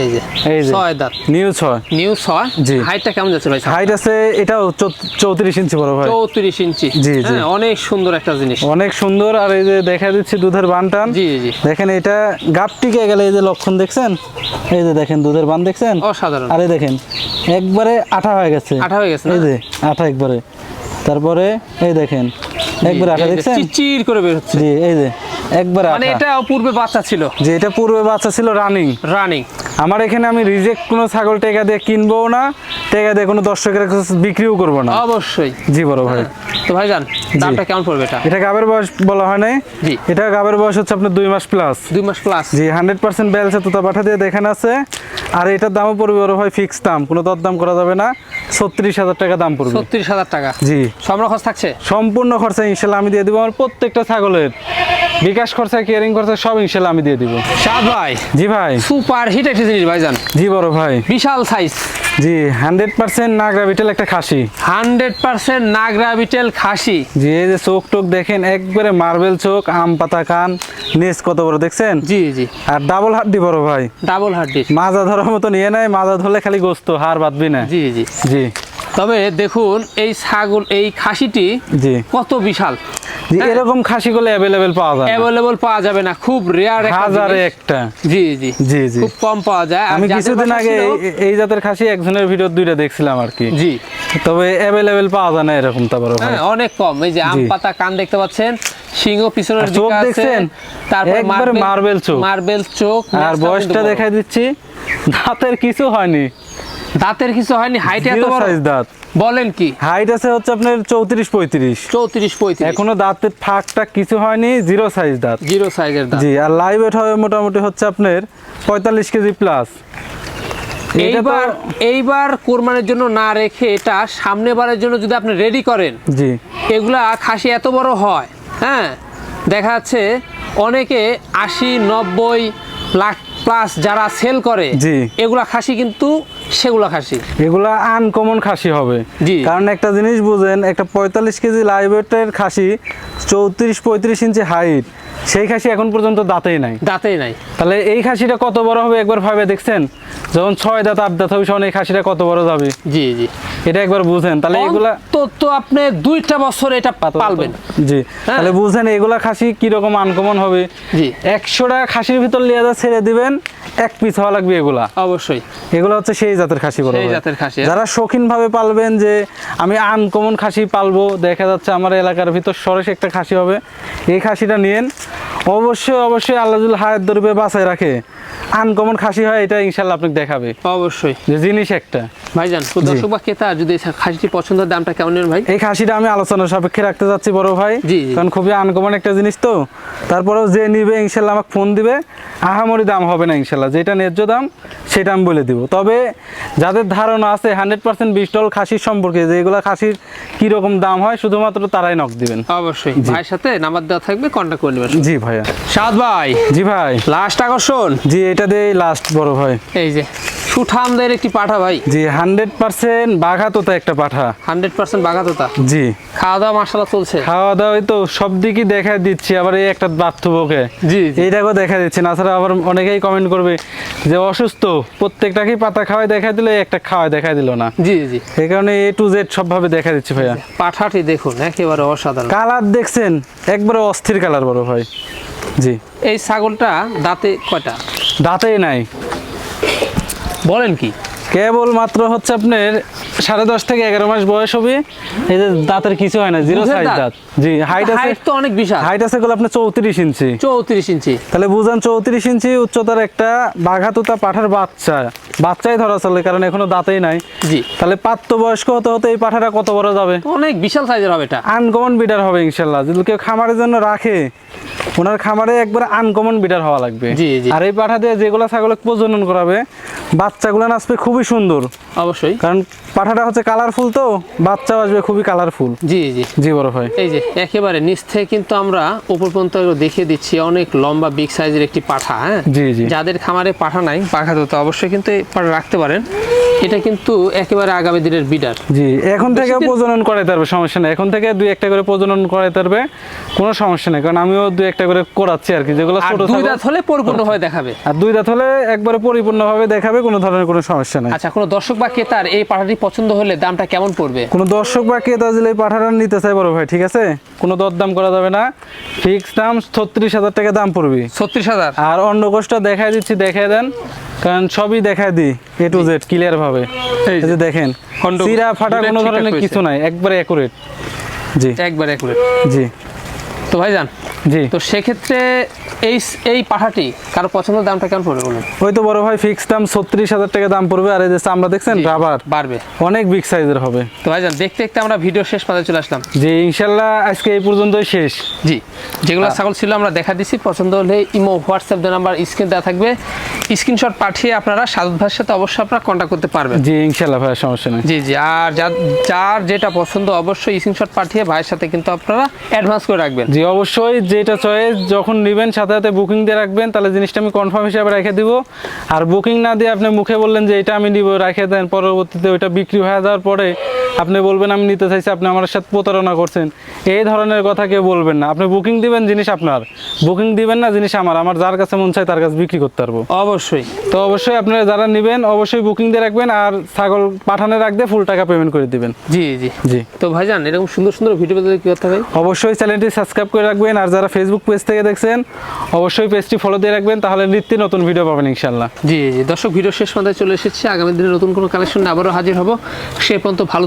Speaker 2: এই যে
Speaker 1: এই যে।
Speaker 2: ছয় দাঁত।
Speaker 1: নিউ ছয়।
Speaker 2: নিউ ছয়।
Speaker 1: জি।
Speaker 2: হাইটটা কেমন যাচ্ছে ভাই?
Speaker 1: হাইট আছে এটাও চৌত্রিশ ইঞ্চি বড় ভাই।
Speaker 2: চৌত্রিশ ইঞ্চি।
Speaker 1: জি, জি।
Speaker 2: হ্যাঁ, অনেক সুন্দর একটা জিনিস।
Speaker 1: অনেক সুন্দর আর এই যে দেখা দিচ্ছি দুধের বান টান।
Speaker 2: জি জি
Speaker 1: দেখেন এটা গাপ টিকে গেলে এই যে লক্ষণ দেখছেন? এই যে দেখেন দুধের বান দেখছেন?
Speaker 2: অসাধারণ।
Speaker 1: আরে দেখেন একবারে আঠা হয়ে গেছে।
Speaker 2: আঠা হয়ে গেছে
Speaker 1: এই যে আঠা একবারে। তারপরে এই দেখেন একবারে
Speaker 2: আটা
Speaker 1: দেখছেন?
Speaker 2: করে বের হচ্ছে।
Speaker 1: জি এই যে একবার
Speaker 2: মানে এটা পূর্বে বাচ্চা ছিল।
Speaker 1: যে এটা পূর্বে বাচ্চা ছিল রানিং
Speaker 2: রানিং
Speaker 1: আমার এখানে আমি রিজেক্ট কোনো ছাগল টেকা দিয়ে কিনবো না টেকা দিয়ে কোনো দর্শকের কাছে বিক্রিও করব না।
Speaker 2: অবশ্যই।
Speaker 1: জি বড় ভাই।
Speaker 2: তো ভাইজান দামটা কেমন পড়বে এটা?
Speaker 1: এটা গাবের বয়স বলা হয় নাই?
Speaker 2: জি।
Speaker 1: এটা গাবের বয়স হচ্ছে আপনার দুই মাস প্লাস
Speaker 2: দুই মাস প্লাস
Speaker 1: জি হান্ড্রেড পার্সেন্ট বেলসে তোতা পাঠা দিয়ে দেখানো আছে। আর এটার দামও পড়বে বড় ভাই ফিক্স দাম কোনো দরদাম করা যাবে না। ছত্রিশ হাজার টাকা দাম পড়বে।
Speaker 2: ছত্রিশ হাজার টাকা।
Speaker 1: জি।
Speaker 2: সম্রা খরচ থাকছে?
Speaker 1: সম্পূর্ণ খরচা ইনশাল্লাহ আমি দিয়ে দিব আমার প্রত্যেকটা ছাগলের। বিকাশ খরচা কেয়ারিং খরচা সব ইনশাল্লাহ আমি দিয়ে দিব।
Speaker 2: সাদ ভাই
Speaker 1: জি ভাই।
Speaker 2: সুপার হিট একটা জিনিস ভাইজান?
Speaker 1: জি বড় ভাই।
Speaker 2: বিশাল সাইজ
Speaker 1: জি হান্ড্রেড পার্সেন্ট নাগরা বিটেল একটা খাসি।
Speaker 2: হান্ড্রেড পার্সেন্ট নাগরা বিটেল খাসি।
Speaker 1: জি এই যে চোখ টোক দেখেন একবারে মার্বেল চোখ আম পাতা কান নেস কত বড় দেখছেন?
Speaker 2: জি জি।
Speaker 1: আর ডাবল হাড্ডি বড় ভাই।
Speaker 2: ডাবল হাড্ডি।
Speaker 1: মাজা ধরার মতো নিয়ে নেয় মাজা ধরলে খালি গোস্ত হার বাঁধবি না।
Speaker 2: জি জি।
Speaker 1: জি।
Speaker 2: তবে দেখুন এই ছাগল এই খাসিটি কত বিশাল। হ্যাঁ।
Speaker 1: এরকম খাসিগুলো অ্যাভেলেবেল পাওয়া যায়।
Speaker 2: অ্যাভেলেবল পাওয়া যাবে না খুব রেয়ার
Speaker 1: হাজারে একটা।
Speaker 2: জি জি।
Speaker 1: জি জি।
Speaker 2: খুব কম পাওয়া যায়।
Speaker 1: আমি কিছুদিন আগে এই- জাতের খাসি একজনের ভিডিও দুইটা দেখছিলাম আর কি।
Speaker 2: জি।
Speaker 1: তবে অ্যাভেলেবেল পাওয়া যায় না এরকম তারপরে
Speaker 2: হ্যাঁ অনেক কম। এই যে আম পাতা কান দেখতে পাচ্ছেন সিংহ পিছনের
Speaker 1: চোখ
Speaker 2: দিকে আছে।
Speaker 1: দেখছেন?
Speaker 2: তারপর
Speaker 1: মার্বেল চোখ।
Speaker 2: মার্বেল চোখ
Speaker 1: আর বয়সটা দেখাই দিচ্ছি। দাঁতের কিছু হয়নি।
Speaker 2: দাঁতের কিছু হয়নি হাইট এত বড়?
Speaker 1: সাইজ দাঁত।
Speaker 2: বলেন কি?
Speaker 1: হাইট আছে হচ্ছে আপনার চৌত্রিশ পঁয়ত্রিশ।
Speaker 2: চৌত্রিশ পঁয়ত্রিশ।
Speaker 1: এখনও দাঁতের ফাঁকটা কিছু হয়নি জিরো সাইজ দাঁত।
Speaker 2: জিরো সাইজের দাম
Speaker 1: জি আর লাইভ ওয়েট হবে মোটামুটি হচ্ছে আপনার পঁয়তাল্লিশ কেজি প্লাস
Speaker 2: এইবার এইবার কোরবানির জন্য না রেখে এটা সামনে বারের জন্য যদি আপনি রেডি করেন
Speaker 1: জি।
Speaker 2: এগুলা খাসি এত বড় হয় হ্যাঁ? দেখা যাচ্ছে অনেকে আশি নব্বই লাখ প্লাস যারা সেল করে
Speaker 1: জি।
Speaker 2: এগুলা খাসি কিন্তু সেগুলা খাসি?
Speaker 1: এগুলা আনকমন খাসি হবে।
Speaker 2: জি।
Speaker 1: কারণ একটা জিনিস বুঝেন একটা পঁয়তাল্লিশ কেজি লাইভ ওয়েটের খাসি চৌত্রিশ পঁয়ত্রিশ ইঞ্চি হাইট সেই খাসি এখন পর্যন্ত দাঁতেই নাই।
Speaker 2: দাঁতেই নাই।
Speaker 1: তাহলে এই খাসিটা কত বড় হবে একবার ভাবে দেখছেন? যখন ছয় দাঁত আট দাঁত হবে তখন এই খাসিটা কত বড় যাবে?
Speaker 2: জি জি।
Speaker 1: এটা একবার বুঝেন তাহলে এগুলা
Speaker 2: তো তো আপনি দুইটা বছর এটা পালবেন।
Speaker 1: জি।
Speaker 2: হ্যাঁ।
Speaker 1: তাহলে বুঝেন এগুলা খাসি কীরকম আনকমন হবে।
Speaker 2: জি।
Speaker 1: একশোটা খাসির ভিতর লিয়াজা ছেড়ে দিবেন এক পিস হওয়া লাগবে এগুলা।
Speaker 2: অবশ্যই।
Speaker 1: এগুলো হচ্ছে সেই জাতের খাসি বড়
Speaker 2: সেই জাতের খাসি, হ্যাঁ।
Speaker 1: যারা শৌখিন ভাবে পালবেন যে আমি আনকমন খাসি পালবো দেখা যাচ্ছে আমার এলাকার ভিতর সরেস একটা খাসি হবে। এই খাসিটা নিয়েন। অবশ্যই অবশ্যই আল্লাহুল হায়াত দরবে বাঁচায় রাখে। আনকমন খাসি হয় এটা ইনশাল্লাহ আপনাকে দেখাবে।
Speaker 2: অবশ্যই।
Speaker 1: যে জিনিস একটা।
Speaker 2: ভাইজান তো দর্শক বা ক্রেতা যদি খাসিটি পছন্দের দামটা কেমন নেন ভাই?
Speaker 1: এই খাসিটা আমি আলোচনার সাপেক্ষে রাখতে যাচ্ছি বড় ভাই।
Speaker 2: জি।
Speaker 1: কারণ খুবই আনকমন একটা জিনিস তো। তারপরেও যে নিবে ইনশাল্লাহ আমাকে ফোন দিবে। আহামরি দাম হবে না ইনশাল্লাহ। যেটা ন্যায্য দাম সেটা আমি বলে দিব। তবে যাদের ধারণা আছে হান্ড্রেড পার্সেন্ট বিশটল খাসির সম্পর্কে যে এগুলো খাসির কীরকম দাম হয় শুধুমাত্র তারাই নক দিবেন।
Speaker 2: অবশ্যই। ভাইয়ের সাথে নাম্বার দেওয়া থাকবে কন্ট্যাক্ট করে নেবেন।
Speaker 1: জি ভাইয়া।
Speaker 2: সাদ ভাই।
Speaker 1: জি ভাই।
Speaker 2: লাস্ট আকর্ষণ।
Speaker 1: জি এটা দিয়ে লাস্ট বড় ভাই।
Speaker 2: এই যে সুঠামদের একটি পাঠা ভাই।
Speaker 1: জি হান্ড্রেড পার্সেন্ট বাঘাতোতা একটা পাঠা।
Speaker 2: হান্ড্রেড পার্সেন্ট বাগাতোতা
Speaker 1: জি।
Speaker 2: খাওয়া দাওয়া মাসালা চলছে।
Speaker 1: খাওয়া দাওয়া তো সব দিকই দেখা দিচ্ছি আবার এই একটা বাথুবকে
Speaker 2: জি।
Speaker 1: এইটাকেও দেখা দিচ্ছে না ছাড়া আবার অনেকেই কমেন্ট করবে যে অসুস্থ প্রত্যেকটাকেই পাতা খাওয়াই দেখা দিল একটা খাওয়াই দেখা দিল না।
Speaker 2: জি জি।
Speaker 1: এই কারণে এ টু জেড সবভাবে দেখা দিচ্ছে ভাইয়া।
Speaker 2: পাঠাটি দেখুন একেবারে অসাধারণ।
Speaker 1: কালার দেখছেন একবারে অস্থির কালার বড় ভাই। জি।
Speaker 2: এই ছাগলটা দাঁতে কয়টা?
Speaker 1: দাঁতেই নাই।
Speaker 2: বলেন কি?
Speaker 1: কেবল মাত্র হচ্ছে আপনার সাড়ে দশ থেকে এগারো মাস বয়স হবে। এই যে দাঁতের কিছু হয় না জিরো সাইজ
Speaker 2: দাঁত?
Speaker 1: জি হাইট আছে
Speaker 2: তো অনেক বিশাল।
Speaker 1: হাইট আছে গুলো আপনার চৌত্রিশ ইঞ্চি।
Speaker 2: চৌত্রিশ ইঞ্চি।
Speaker 1: তাহলে বুঝান চৌত্রিশ ইঞ্চি উচ্চতার একটা বাঘাতুতা পাঠার বাচ্চা। বাচ্চাই ধরা চলে কারণ এখনও দাঁতেই নাই।
Speaker 2: জি।
Speaker 1: তাহলে প্রাপ্তবয়স্ক হতে হতে এই পাঠাটা কত বড় যাবে?
Speaker 2: অনেক বিশাল সাইজের হবে এটা।
Speaker 1: আনকমন বিডার হবে ইনশাল্লাহ। যদি কেউ খামারের জন্য রাখে ওনার খামারে একবার আনকমন বিডার হওয়া লাগবে। আর এই পাঠা দিয়ে যেগুলো ছাগল প্রজনন করাবে বাচ্চাগুলো আসবে খুবই সুন্দর।
Speaker 2: অবশ্যই।
Speaker 1: কারণ পাঠাটা হচ্ছে কালারফুল তো বাচ্চাও আসবে খুবই কালারফুল
Speaker 2: জি জি।
Speaker 1: জি বড় ভাই।
Speaker 2: এই যে একেবারে নিচ থেকে কিন্তু আমরা উপর পর্যন্ত দেখিয়ে দিচ্ছি অনেক লম্বা বিগ সাইজের একটি পাঠা হ্যাঁ?
Speaker 1: জি, জি।
Speaker 2: যাদের খামারে পাঠা নাই পাখা তো অবশ্যই কিন্তু পাঠা রাখতে পারেন। এটা কিন্তু একেবারে আগামী দিনের বিডার
Speaker 1: জি এখন থেকে প্রজনন করাইতে পারবে সমস্যা নেই। এখন থেকে দুই একটা করে প্রজনন করাইতে পারবে কোনো সমস্যা নেই। কারণ আমিও দুই একটা করে করাচ্ছি আর কি যেগুলো ছোট
Speaker 2: দুই দাঁত হলে পরিপূর্ণভাবে দেখাবে।
Speaker 1: আর দুই দাঁত হলে একবারে পরিপূর্ণভাবে দেখাবে কোনো ধরনের কোনো সমস্যা নেই।
Speaker 2: আচ্ছা কোনো দর্শক বা ক্রেতার এই পাঠাটি পছন্দ হলে দামটা কেমন পড়বে?
Speaker 1: কোনো দর্শক বা ক্রেতা যদি এই পাঠাটা নিতে চাই বড় ভাই ঠিক আছে? কোনো দরদাম করা যাবে না। ফিক্স দাম ছত্রিশ হাজার টাকা দাম পড়বে।
Speaker 2: ছত্রিশ হাজার?
Speaker 1: আর অন্য কোষটা দেখাই দিচ্ছি দেখাই দেন। কারণ সবই দেখাই দিই এ টু জেড ক্লিয়ার ভাবে।
Speaker 2: এই যে।
Speaker 1: দেখেন চিরা ফাটা কোনো ধরনের কিছু নাই একবারে অ্যাকুরেট জি।
Speaker 2: একবার একুরেট
Speaker 1: জি।
Speaker 2: তো ভাইজান
Speaker 1: জি।
Speaker 2: তো সেক্ষেত্রে এই এই পাঠাটি কারও পছন্দের দামটা কেমন পড়বে বলুন?
Speaker 1: ওই তো বড় ভাই ফিক্স দাম ছত্রিশ হাজার টাকা দাম পড়বে আর এই যে চামড়া দেখছেন রাবার
Speaker 2: বাড়বে।
Speaker 1: অনেক বিগ সাইজের হবে।
Speaker 2: তো ভাইজান দেখতে দেখতে আমরা ভিডিও শেষ পাতে চলে আসলাম।
Speaker 1: যে ইনশাল্লাহ আজকে এই পর্যন্তই শেষ।
Speaker 2: জি যেগুলো ছাগল ছিল আমরা দেখা দিচ্ছি পছন্দ হলে ইমো হোয়াটসঅ্যাপ দু নাম্বার স্ক্রিন দেওয়া থাকবে। স্ক্রিনশট পাঠিয়ে আপনারা সাদত ভাইয়ের সাথে অবশ্যই আপনারা কন্ট্যাক্ট করতে পারবেন।
Speaker 1: জি ইনশাল্লাহ ভাই সমস্যা নেই।
Speaker 2: জি জি আর যার যার যেটা পছন্দ অবশ্যই স্ক্রিনশট পাঠিয়ে ভাইয়ের সাথে কিন্তু আপনারা অ্যাডভান্স করে রাখবেন।
Speaker 1: জি অবশ্যই যেটা চয়েস যখন নেবেন সাথে সাথে বুকিং দিয়ে রাখবেন, তাহলে জিনিসটা আমি কনফার্ম হিসাবে রেখে দিব। আর বুকিং না দিয়ে আপনি মুখে বললেন যে এটা আমি নিব, রেখে দেন, পরবর্তীতে ওইটা বিক্রি হয়ে যাওয়ার পরে আপনি বলবেন আমি নিতে চাইছি আপনি আমার সাথে প্রতারণা করছেন। এই ধরনের কথা কেউ বলবেন না। আপনি বুকিং দিবেন জিনিস আপনার। বুকিং দিবেন না জিনিস আমার। আমার যার কাছে মন চায় তার কাছে বিক্রি করতে পারব।
Speaker 2: অবশ্যই।
Speaker 1: তো অবশ্যই আপনারা যারা নেবেন অবশ্যই বুকিং দিয়ে রাখবেন আর ছাগল পাঠানে রাখতে ফুল টাকা পেমেন্ট করে দিবেন।
Speaker 2: জি জি।
Speaker 1: জি।
Speaker 2: তো ভাইজান এরকম সুন্দর সুন্দর ভিডিও পেতে কি করতে হবে
Speaker 1: অবশ্যই চ্যানেলটি সাবস্ক্রাইব করে রাখবেন আর যারা ফেসবুক পেজ থেকে দেখছেন অবশ্যই পেজটি ফলো দিয়ে রাখবেন তাহলে নিত্য নতুন ভিডিও পাবেন ইনশাল্লাহ
Speaker 2: জি জি। দর্শক ভিডিও শেষ পর্যায়ে চলে এসেছি। আগামী দিনে নতুন কোনো কালেকশন আবারও হাজির হব। সে পর্যন্ত ভালো